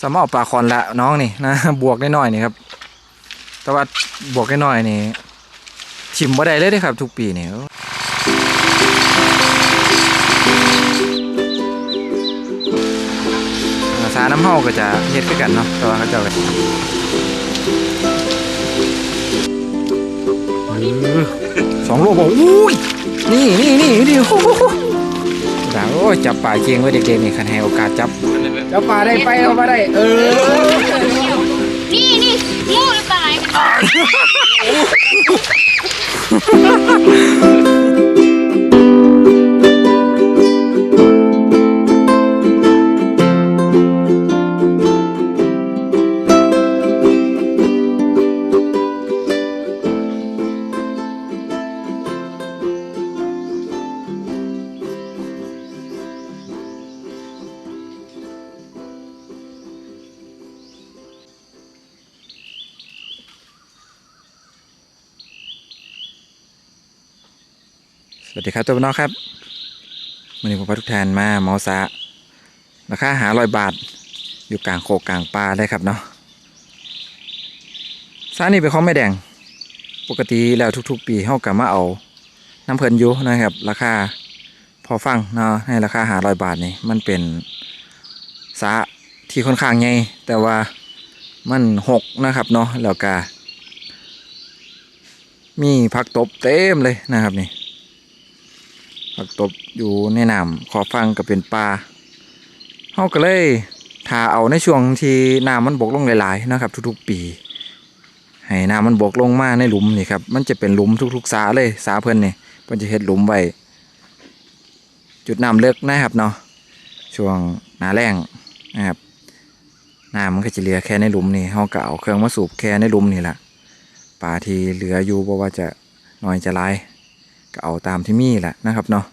สมอปลาคอนละน้องนี่นะบวกได้หน่อยนี่ครับ แต่ว่าบวกได้หน่อยนี่ชิมบ่ได้เลยด้ครับ ทุกปีนี่อาสาน้ำเฮาก็จะเฮ็ดคือกันเนาะแต่ว่าเขาเจ้าเออสองโลบอกอุ้ยนี่นี่นี่นี่โอ้ โหด่าโอ้ยจับปลาเกียงไว้เด็กๆนี่คันให้โอกาสจับจับปลาได้ไปเอามาได้ เออนี่นี่งูหรือปลาไหล ครับตัวน้องครับวันนี้ผมพาทุกท่านมาเมาสะราคาหาร้อยบาท อยู่กลางโคกลางปลาได้ครับเนาะซานี่เป็นของแม่แดง ปกติแล้วทุก ๆ ปีเฮากลับมาเอาน้ำเพลินอยุนะครับ ราคาพอฟังเนาะให้ราคาหาร้อยบาทนี่มันเป็นสาที่ค่อนข้างใหญ่แต่ว่ามันหกนะครับเนาะแล้วก็มีผักตบเต็มเลยนะครับนี่ ผักตบอยู่ในน้ำขอฟังก็เป็นปลาเฮาก็เลยทาเอาในช่วงที่น้ำมันบกลงหลายๆนะครับ ทุกๆ ปีให้น้ำมันบกลงมาในหลุมนี่ครับมันจะเป็นหลุมทุกๆสาเลยสาเพิ่นนี่เพิ่นจะเฮ็ดหลุมไว้จุดน้ำเลิกนะครับเนาะช่วงหนาแรงนะครับน้ำมันก็จะเหลือแค่ในหลุมนี่เฮาก็เอาเครื่องมาสูบแค่ในหลุมนี่แหละปลาที่เหลืออยู่บ่ว่าจะน้อยจะหลาย ก็เอาตามที่มีแหละนะครับเนาะ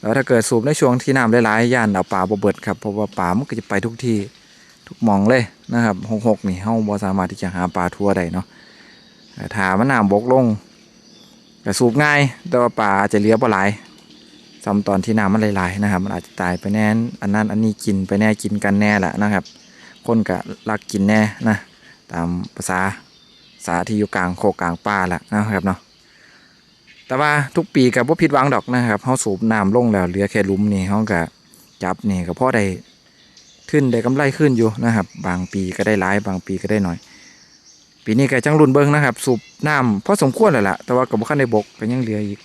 แล้วถ้าเกิดสูบในช่วงที่น้ำหลายๆย่านเอาปลาบ่เบิดครับเพราะว่าปลามันก็จะไปทุกที่ทุกมองเลยนะครับหกหกนี่เฮาบ่สามารถที่จะหาปลาทั่วได้เนาะถ้ามันน้ำบกลงก็สูบง่าย แต่ว่าปลาอาจจะเหลือบ่หลายซ้ำตอนที่น้ำมันหลายๆนะครับ มันอาจจะตายไปแน่นอันนั้นอันนี้กินไปแน่กินกันแน่แหละนะครับ คนก็รักกินแน่นะตามภาษาสาที่อยู่กลางโคกลางป่าแหละนะครับเนาะ แต่ว่าทุกปีกับว่าผิดหวังดอกนะครับเขาสูบน้ำลงแล้วเหลือแค่ลุ่มนี่เขาก็จับนี่ก็พอได้ขึ้นได้กำไรขึ้นอยู่นะครับ บางปีก็ได้หลายบางปีก็ได้หน่อย ปีนี้ก็จังรุ่นเบิ้งนะครับ สูบน้ำพอสมควรแล้วล่ะแต่ว่ากับบุคันได้บกก็ยังเหลืออีก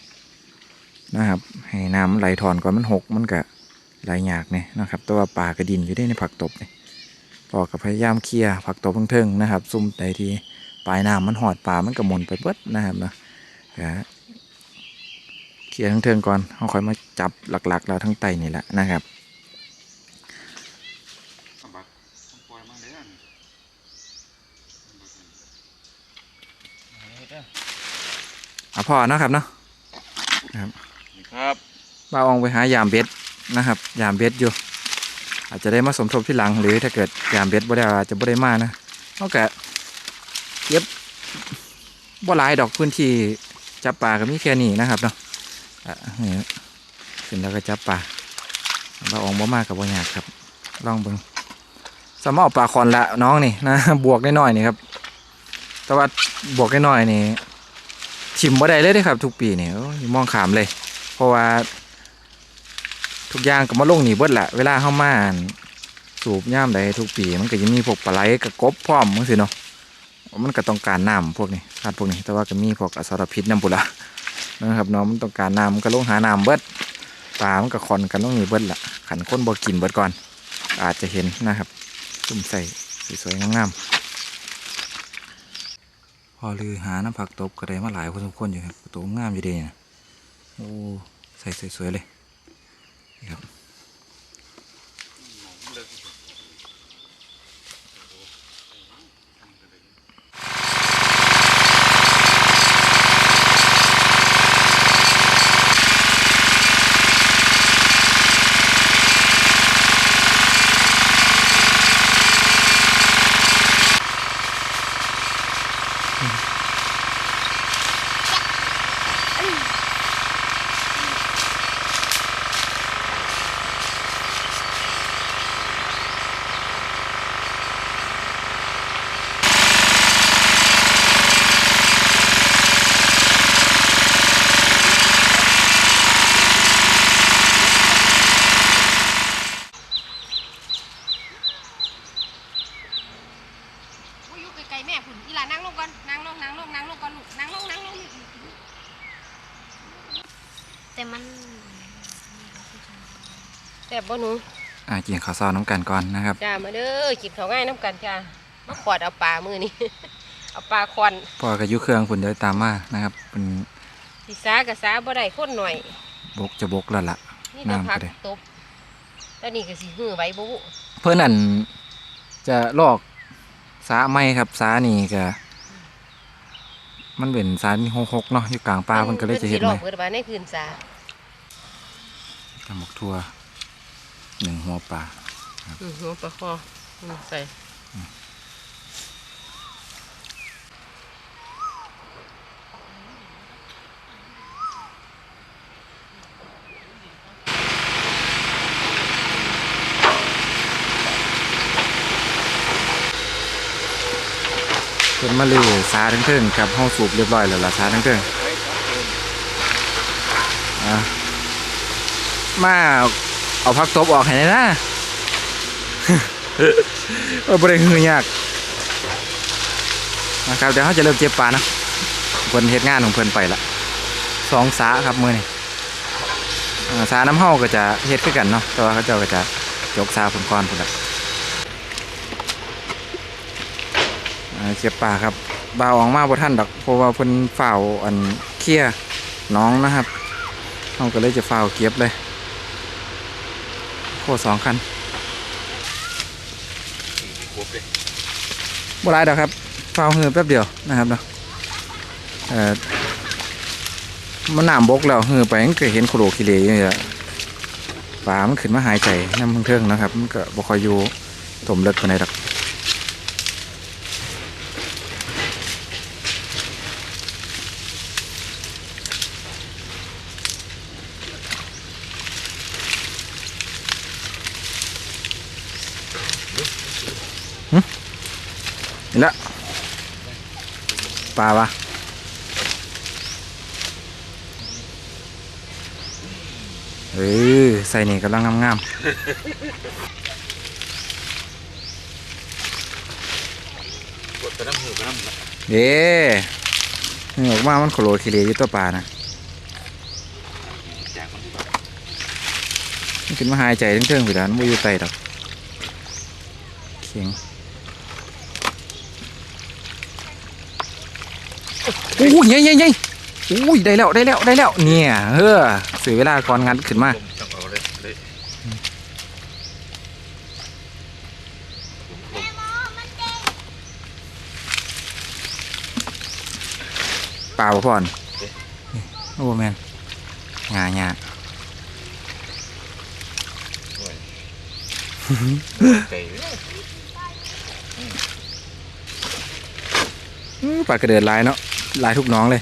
นะครับให้น้ำไหลถอนก่อนมันหกมันก็ไหลยากเนี่ยนะครับ แต่ว่าป่ากระดินอยู่ได้ในผักตบเนี่ยพอกับพยายามเคลียร์ผักตบเทิงๆนะครับ ซุ่มใดที่ปลายน้ำมันหอดป่ามันก็หมนไปเบิดนะครับนะ เคลียร์ทั้งเทิงก่อนเขาค่อยมาจับหลักๆแล้วทั้งไตนี่แหละนะครับเอาพอเนาะครับเนาะครับบ้าอองไปหายามเบ็ดนะครับ ยามเบ็ดอยู่ อาจจะได้มาสมทบที่หลังหรือถ้าเกิดยามเบ็ดบ่ได้อาจจะบ่ได้มานะเขาก็เก็บบ่หลายดอกพื้นที่จับปลาก็มีแค่นี้นะครับเนาะ อะนี่ขึ้นแล้วก็จับปลาเราอองบ่มากกับบ่ยากครับลองเบิ่งสมอปลาคอนละน้องนี่นะบวกได้น้อยนี่ครับ แต่ว่าบวกได้น้อยนี่ชิมบ่ได้เลยเด้ครับทุกปีนี่ยมองขามเลย เพราะว่า ทุกอย่างก็มาลงนี่เบิดแหละเวลาเข้ามานสูบย่ามใดทุกปี มันก็จะมีพวกปลาไหลกับกบพร้อมมั้งสิเนาะมันก็ต้องการน้ำพวกนี้ขาดพวกนี้ แต่ว่าก็มีพวกอสรพิษน้ำปุระ นะครับเน้องมันต้องการน้ำมันก็ลงหาน้ำเบิดปลามันก็คอนกันต้องมีเบิดละขันค้นบ่กินเบิดก่อน อาจจะเห็นนะครับซุ่มใส่สวยๆงามๆพอลือหาน้ำผักตบก็ได้มาหลายคนสมควรอยู่ครับตัวงามอยู่ดีนะโอ้ใส่สวยๆเลยครับ บ่หนูอ่ากินข้าวซอยน้ำกันก่อนนะครับจ้ามาเด้อกินข้าวง่ายน้ำกันจ้ามาขวดเอาปลามือนี่เอาปลาควันพอกับยุเครื่องคุณเดี๋ยวตามมานะครับเป็นสิสากับสาบ่ได้คนหน่อย บกจะบกแล้วล่ะนี่แต่น้ำพักก็ได้ตบแล้วนี่ก็สิหื้อไว้บุเพื่อนอันจะลอกสาไม่ครับสานี่ก็มันเป็นสามีหกหกเนาะอยู่กลางป่าเพิ่นก็เลยจะเห็นไหไหมมเปิดไว้ในพื้นสาตำหมกทั่ว หนึ่งหัวปลาอือหัวปลาคออืมใส่เพิ่นมาลือสาทั้งเทิงครับห้องสูบเรียบร้อยแล้วล่ะสาทั้งเทิงอะมา เอาพักตบออกให้หน่อยนะเออบ่ได้หือยากนะครับเดี๋ยวเขาจะเริ่มเจ็บปลานะเพิ่นเฮ็ดงานของเพิ่นไปละสองสาครับมื้อนี้อ่าสาน้ำเฮาก็จะเฮ็ดคือกันเนาะแต่ว่าเขาเจ้าก็จะยกสาเพิ่นก่อนพุ่นละอ่าเก็บปลาครับบ่าวออกมาบ่ทันดอกเพราะว่าเพิ่นฝ้าวอันเคลียร์น้องนะครับเฮาก็เลยจะฝ้าวเก็บเลย โคสองคันบ่หลายดอกครับฝ้าวเหือแป๊บเดียวนะครับเนาะเอ่อมันน้ำบกแล้วเหือไปมันก็เห็นโคโลคิเลอยู่นี่แหละปลามันขึ้นมาหายใจน้ำเทิงๆนะครับ มันก็บ่ค่อยอยู่ถมเลิกปานใดดอก ปลาวะเออใส่นี่กำลังงามกดไปน้ำหูไปน้ำละๆเด้นี่ออกมามันโคโลคิเลอยู่ตัวปลานะแจกมันที่บ้านมันขึ้นมาหายใจเทิงๆไปแล้วมันบ่อยู่ไตดอกเข็ง โอ้ยใหญ่ใหญ่ใหญ่อุ้ยได้แล้วได้แล้วได้แล้ว เนี่ยเออเสียเวลาก่อนงัดขึ้นมาเอาเลยเลยลมปลาบ่พอนโอ้แมนงาหยาปลากระเดิดลายเนาะ ลายทุกน้องเลย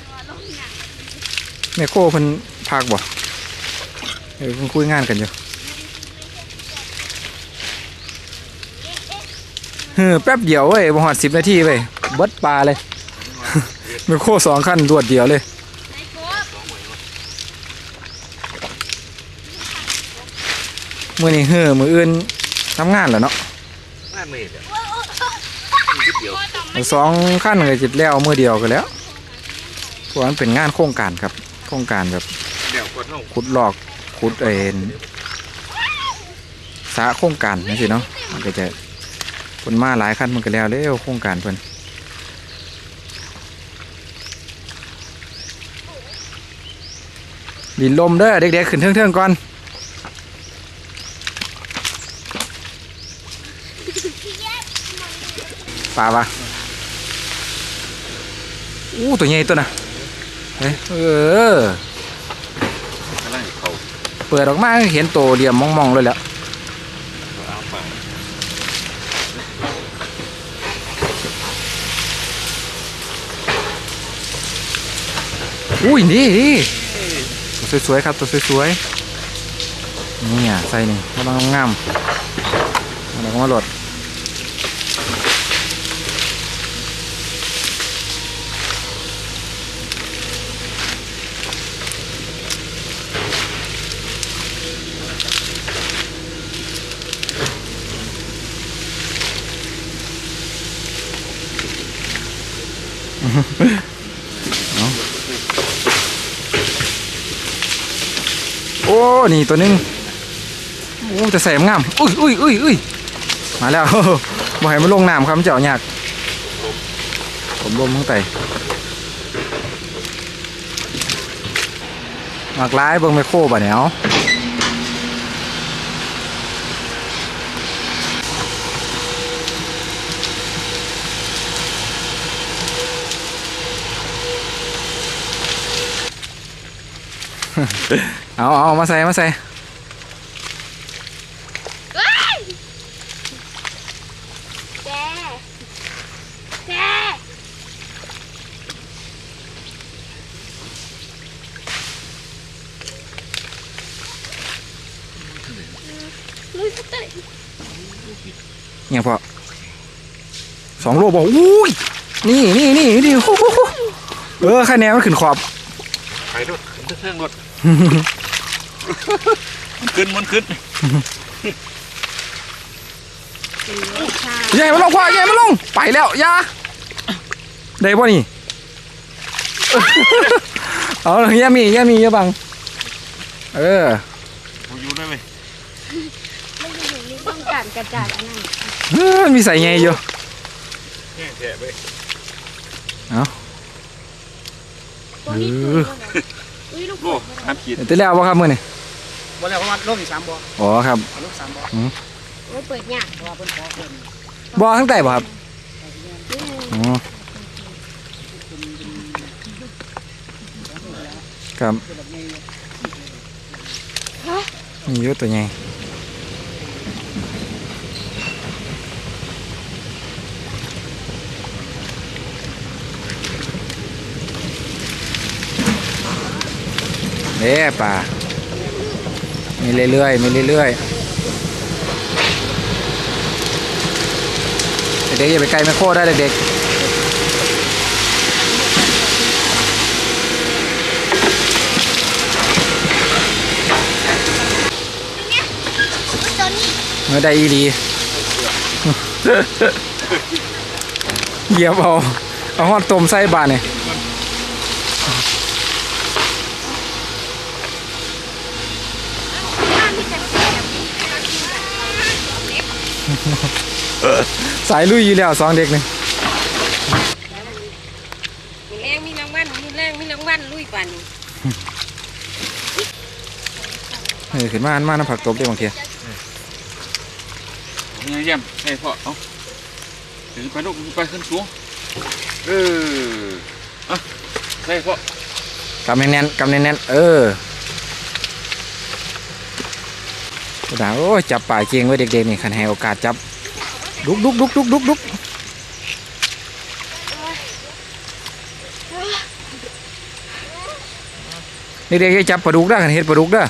แม่โคเพิ่นพักบ่เออเพิ่นคุยงานกันอยู่เฮ้อแป๊บเดียวเว้ยบ่ฮอด10นาทีเว้ยเบิดปลาเลยแม่โคสองขั้นรวดเดียวเลยไอ้กบมื้อนี้เฮ้อมื้ออื่นทำงานแล้วเนาะง่ายมือเดียวนิดเดียวเอาสองขั้นก็จิตแล้วมื้อเดียวก็แล้วเพ ราะว่ามันเป็นงานโครงการครับ โครงการแบบเดี๋ยวกดลงขุดหลอกขุดเอ็นสาโครงการนั่นสิเนาะมันก็จะคนมาหลายขั้นมันก็แล้วเร็วโครงการเพิ่นดินลมเด้อเด็กๆขึ้นเทิงๆก่อนปลาวะอู้ตัวใหญ่ตัวน่ะ เอ้ยเออกำลังเขาเปิดออกมาเห็นตัวเหลี่ยมมองๆเลยแหล้วเอาไปอุ้ยนี่นี่ตัวสวยๆครับตัวสวยๆนี่อะใส่นี่กำลังงามๆแล้วก็มาโหลด นี่ตัวนึงโอ้จะใส่งามอุ้ยอุ้ยอุ้ยอุ้ยมาแล้วบ่ให้มันลงน้ำครับมันจะเอายากผมลมทั้งไตมากร้ายเบิ่งไมโครบ่เนี่ยเเอาเอามาใส่มาใส่แกแกลุยสเตย์เนี่ยพอสองโลบอกอุ้ยนี่นี่นี่นี่โอ้โหเออคะแนนมันขึ้นขอบ ไปรถขึ้นเครื่องรถ มันขึ้นมันขึ้นใหญ่มาลงพ่อใหญ่มาลง ไปแล้วอยาได้ป่ะนี่ เอาเยี่ยมีเยี่ยมีเยี่ยบัง เออกูอยู่ได้ไหมมันอยู่ในต้องการกระจาดอันนั้นเออมีใส่ไงอยู่แง่แฉะไปตัวนี้ตัวอุ้ยลูกโอ้ห้ามขีดเดี๋ยวแล้วบ่ครับมือนี่ บ่แล้วเพราะว่าลงอีกสามบ่ออ๋อครับลงสามบ่อโอ้ยเปิดยากเพราะว่าเพิ่นขอเพิ่นบ่ทั้งแต่บ่ครับอ๋อครับมีเยอะตัวใหญ่เด้ป่า มีเรื่อยๆ มีเรื่อยๆ เด็กๆอย่าไปไกลแมคโครได้เด็กตัวนี้ๆเมื่อได้อีดี เหยียบเอา เอาหอดต้มไส้บานเนี่ย ข้ามที่จะเสียบ สายลุยอยู่แล้วสองเด็กนี่มีแรงมีรางวัลมีแรงมีรางวัลลุยปันเออขึ้นมาอันมาน้ำผักตบได้บางทีเงี้ยเยี่ยมใช่พ่อเอาถึงไปลูกไปขึ้นสูงเอออะใช่พ่อกำแน่นๆกำแน่นๆเออโอ้ ดาโอ้ยจับป่าเจียงไว้เด็กๆนี่ขันให้โอกาสจับดุกดุกดุกดุกดุกดุกเด็กๆจะจับปลาดุกได้ขันเห็ดปลาดุกเด้อ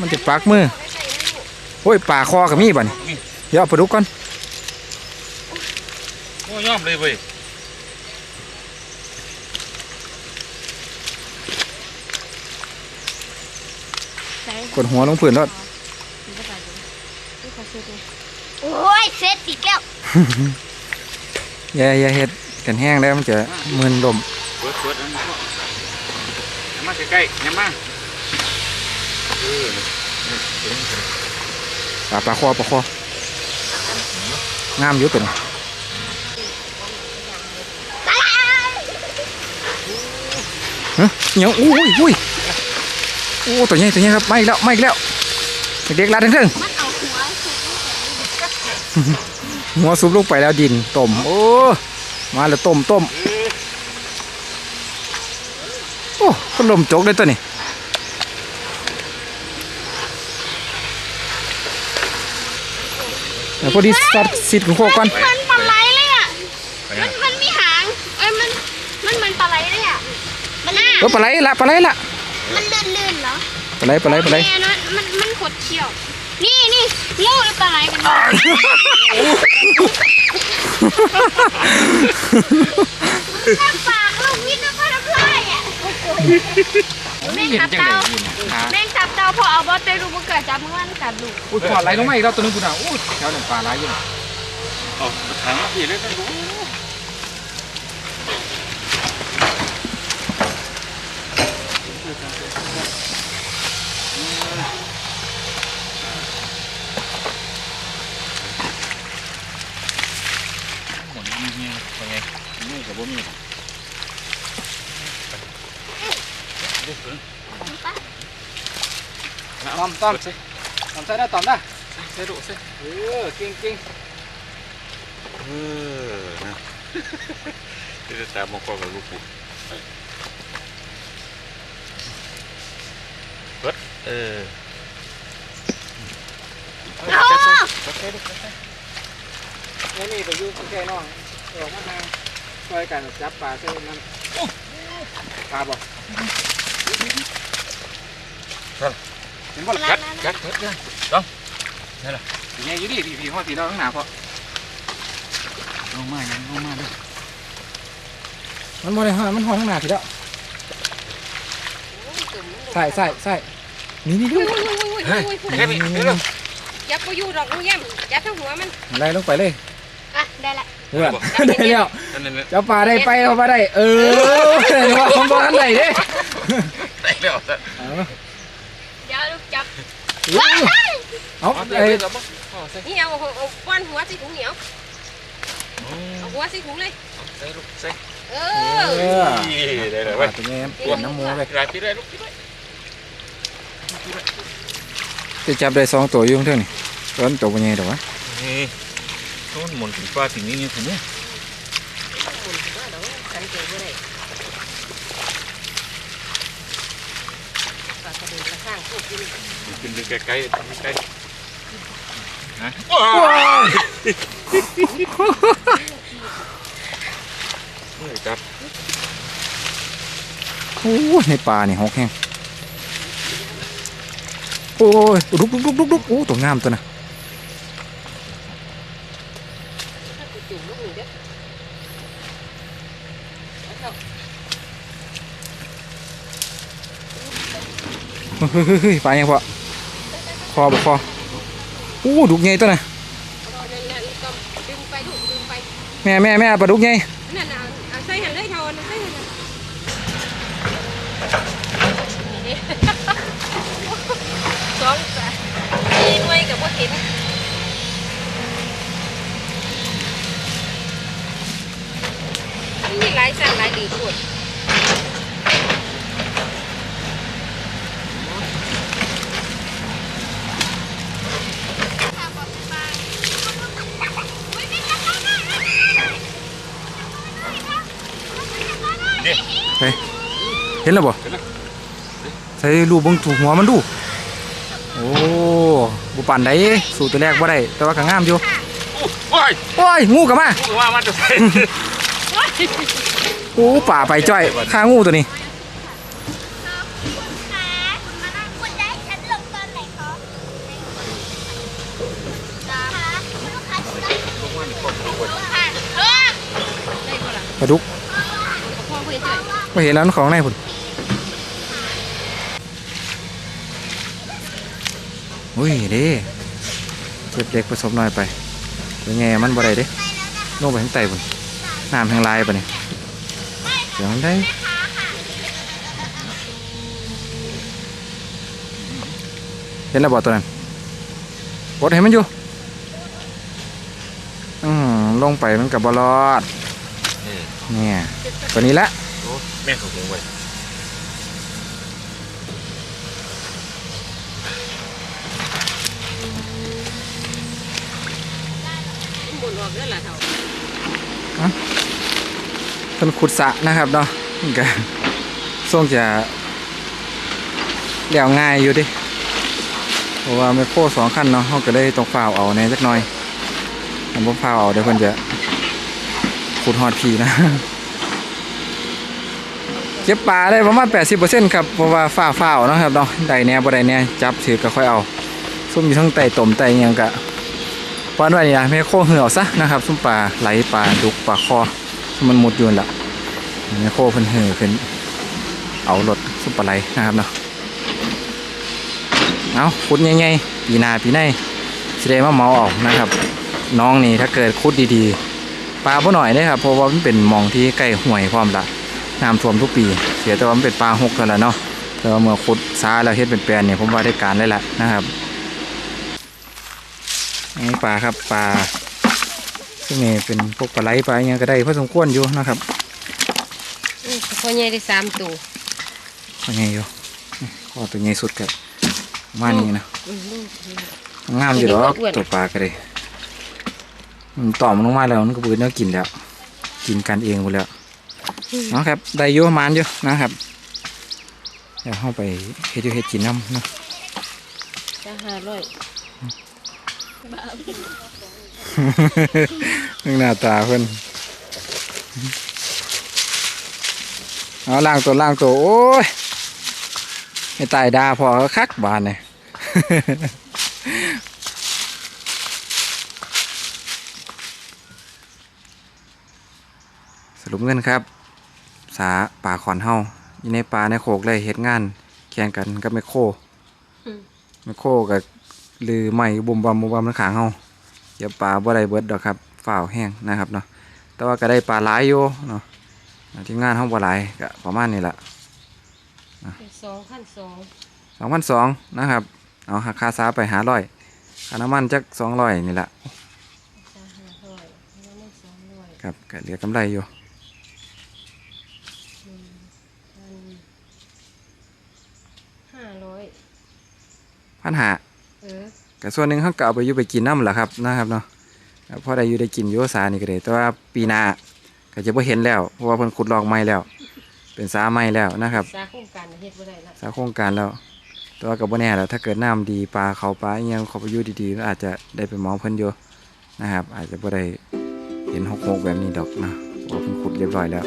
มันจะปักมือโอ้ยป่าคอกับมีบ่นี่เดี๋ยวเอาปลาดุกก่อนโอ้ยอมเลยเว้ยใส่กดหัวลงพื้นแล้ว โอ้ย เสร็จอีกแล้วอย่าอย่าเห็ดกันแห้งแล้วมันจะมึนลมเปิดเปิดอันนี้พ่ออย่ามาใกล้ๆอย่ามาเออปลาปลาคอปลาคองามอยู่ตัวนี้ฮะเหนียวอุ้ยอุ้ยโอ้ตัวใหญ่ตัวใหญ่ครับไม่แล้วไม่แล้วเด็กๆลาดทั้งมันเอาหัวๆ หัวซุบลงไปแล้วดินต้มโอ้มาแล้วต้มต้มโอ้ก็ลมจกเลยตัวนี้เดี๋ยวพอดีสัดสิทธิ์ของโคกก่อนมันปลาไหลเลยอะไปมันะนมันมีหางเอ้ยมันมันมันปลาไหลเลยอะมันน่าเออปลาไหลละปลาไหลละมันลื่นๆเหรอปลาไหลปลาไหลปลาไหลแม่นะมันมันขดเขี้ยว นี่นี่งูหรือปลาไหลกันเนี่ยปากลูกนี่ก็พัดพลายอะแม่งจับเตาแม่งจับเตาพอเอาบอสเตรูมันเกิดจับมันมันกัดลูกอุ้ยปลาไหลลงมาอีกแล้วตัวนึงกูน่ะอุ้ยแถวนั้นปลาไหลอยู่เอาถังมาพี่เลยนะดู กับบ่มีตอมตอมใส่ตอมใส่ได้ตอมได้ใส่ดุใส่เออเก่งเก่งเออนะที่จะตามมากอกกับลูกปุ๊เปิดเออโอ้จับใส่ลูกจับใส่แล้วนี่ไปอยู่ใกล้ๆน้องออกมาทาง ช่วยกันจับปลาใส่มันปลาบ่เห็นบ่ล่ะกัดกัดกัดเลยต้องยังไงอยู่ดิพี่พี่ห้อสีเราข้างหน้าพอลงมายังลงมาด้วยมันบ่ได้หามันหอนข้างหน้าพี่แล้วใส่ใส่ใส่นี่นี่ดูเฮ้ยเฮ้ยนี่เร็วยับไปอยู่ดอกลูกแย้มยับทั้งหัวมันอะไรลงไปเลยอะได้ละ เพื่อนได้แล้วนั่นนั่นนั่นเจ้าป่าได้ไปเอามาได้ เออว่าของบ่ทันได้เด้ได้แล้วเอาเดี๋ยวลูกจับเอาเอาไอ้เดี๋ยวบ่เอาใส่นี่เอาเอาเอาป้อนหัวใส่ถุงเหนียวเอาหัวใส่ถุงเลย ใส่ลูกใส่เอเอออได้เลยปเว้ยลาตัวนี้ปวดน้ำมูไปกลายไปได้ลูกไปได้จะจับได้สองตัวอยู่ข้างเท่านี่ร้อนตัวเป็นไงดอกวะนี่ ต้นมุนถึงปลาถึงนี่นี่ถึงนี่สังเกตบ่ได้ปลากระเด็นกระข้างพวกกินกินดูใกล้ๆใกล้ฮะจับโอ้ยในป่านี่หกแห้งโอ้ยลุกลุกลุกลุกโอ้ตัวงามตัวน่ะ ถ้ากูจุ่มลูกนี่เด้อเอาเถอะ เฮ้ยปลายังพอคอบ่คอโอ้ดุกใหญ่ตัวน่ะแม่แม่แม่ปลาดุกใหญ่นั่นน่ะเอาใส่หันเลยเท่านั้นใส่หันเลยนี่เด้สองสามสี่หน่วยกับว่าเห็นมันมีหลายสั่งหลายดีปวด เห็นแล้วบ่ใส่รูปเบิ่งถูกหัวมันดู โอ้บุปั่นได้สู่ตัวแรกบ่ได้ แต่ว่าก็งามอยู่ว้ายโอ้ย งูกลับมาพูดว่ามันจะใส่โอ้ป่าไปจ้อยฆ่างูตัวนี้ค่ะมานั่งคุณจะให้ฉันลงตอนไหนคะจ้าค่ะลูกค้าจะได้ค่ะเออได้บ่ล่ะปลาดุก พ่อเพื่อนเฉย ไม่เห็นแล้วของในพุ่นอุ้ยเด้เก็บเด็กผสมน่อยไปเป็นไงมันบ่ได้เด้ลงไปข้งใต้พุ่นน้ำทางลายไปเนี่ยเดี๋ยวมันได้เห็นแล้วบ่ตัวนั้นกดให้มันอยู่อืมลงไปมันกับบอลอดเนี่ยตัวนี้ละ แม่เขาคงไว้หมุนออกนั่นแหละเท่าเพิ่นขุดสระนะครับเนาะมันก็ส่งจะเลี้ยวง่ายอยู่ดิเพราะว่าไมโครสองขั้นเนาะเขาก็เลยต้องฝ่าวเอาแหน่จักหน่อยถ้าบ่ฝ่าวเอาเดี๋ยวเพิ่นจะขุดฮอดพีนะ เก็บปลาได้ประมาณ 80%ครับเพราะว่าฝ่าฝ่าวเนาะครับเนาะได้แหน่บ่ได้แหน่จับถือก็ค่อยเอาซุ่มอยู่ทั้งไต่ต่มไต่ยังก็ปานไว้นี่นะไมโคเหืออาซะนะครับซุ่มปลาไหลปลาดุกปลาคอมันหมดอยู่นล่ะไมโคเพิ่นเหือขึ้นเอารถซุ่มปลาไหลนะครับเนาะเอาขุดใหญ่ๆปีนาปีในสิได้มาเมาเอานะครับ น้องนี่ถ้าเกิดขุดดีๆปลาบ่หน่อยเด้ครับเพราะว่ามันเป็นมองที่ใกล้ห้วยความละ น้ำท่วมทุกปี เสียแต่ว่ามันเป็นปลาหกกันแหล้วเนาะแต่ว่าเมื่อขุดซาแล้วเฮ็ดเป็นแปลนเนี่ยผมว่าได้การเลยละนะครับนี่ปลาครับปลาซึ่งนี่เป็นพวกปลาไหลปลาอหยังก็ได้พอสมควรอยู่นะครับพ่อใหญ่ได้สามตัวเป็นไงอยู่ขอตัวใหญ่สุดกับมานี่นะอืมลูกงามอยู่ดอกอ้วนๆตัวปลาก็เลยมันต่อมันลงมาแล้วมันก็เบืนเนื้อกินแล้ว กินกันเองหมดแล้วเนาะครับได้อยุ่ประมานอยู่นะครับเดี๋ยวเข้าไปเฮ็ดอยู่เฮ็ดกินน้ำเนาะจะห้าร้อยนึกหน้าตาเพิ่นเอาล่างตัวล่างตัว โอ้ยไม่ตายดาพอคักบานเนี่ยสรุปเงินครับ สาป่าขอนเฮาอยู่ในป่าในโคกเลยเฮ็ดงาน แข่งกันกับแมคโครแมคโครกับลือใหม่บุมบอมบุมบอมในขางเฮาเดี๋ยวปลาบ่ได้เบิดดอกครับฝ่าวแห้งนะครับเนาะแต่ว่าก็ได้ปลาหลายอยู่เนาะที่งานเฮาบ่หลายก็ประมาณนี้ละสองพันสองสองพันสองนะครับ เอาหักค่าซาไปหาร้อยค่าน้ำมันจักสองร้อยนี่แหละจะห้าร้อยแล้วไม่สองร้อยครับก็เหลือกำไรอยู่ พันห้าร้อย พันหาเออก็ส่วนหนึ่งเขาก็เอาไปอยู่ไปกินน้ำแหละครับนะครับเนาะก็พอได้อยู่ได้กินอยู่สานี่ก็ได้แต่ว่าปีหน้าก็จะไ่เห็นแล้วเพราะว่าเพิ่นขุดลอกไม้แล้ว เป็นสาไม้แล้วนะครับสาโครงการเฮ็ดบ่ได้ละสาโครงการแล้วแต่ว่ากับบ่แน่แล้วถ้าเกิดน้ำดีปลาเขาปลาอหยังเขาไปอยู่ดีๆก็อาจจะได้ไปมองเพิ่นอยู่นะครับ อาจจะบ่ได้เห็นหกๆแบบนี้ดอกนะเพราะว่าเพิ่นขุดเรียบร้อยแล้ว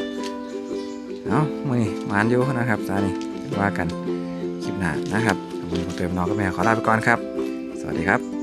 เอามื้อนี้หมานอยู่นะครับสานี่ว่ากันคลิปหน้านะครับวันนี้ ผมเติมน้องกับแม่ขอลาไปก่อนครับ สวัสดีครับ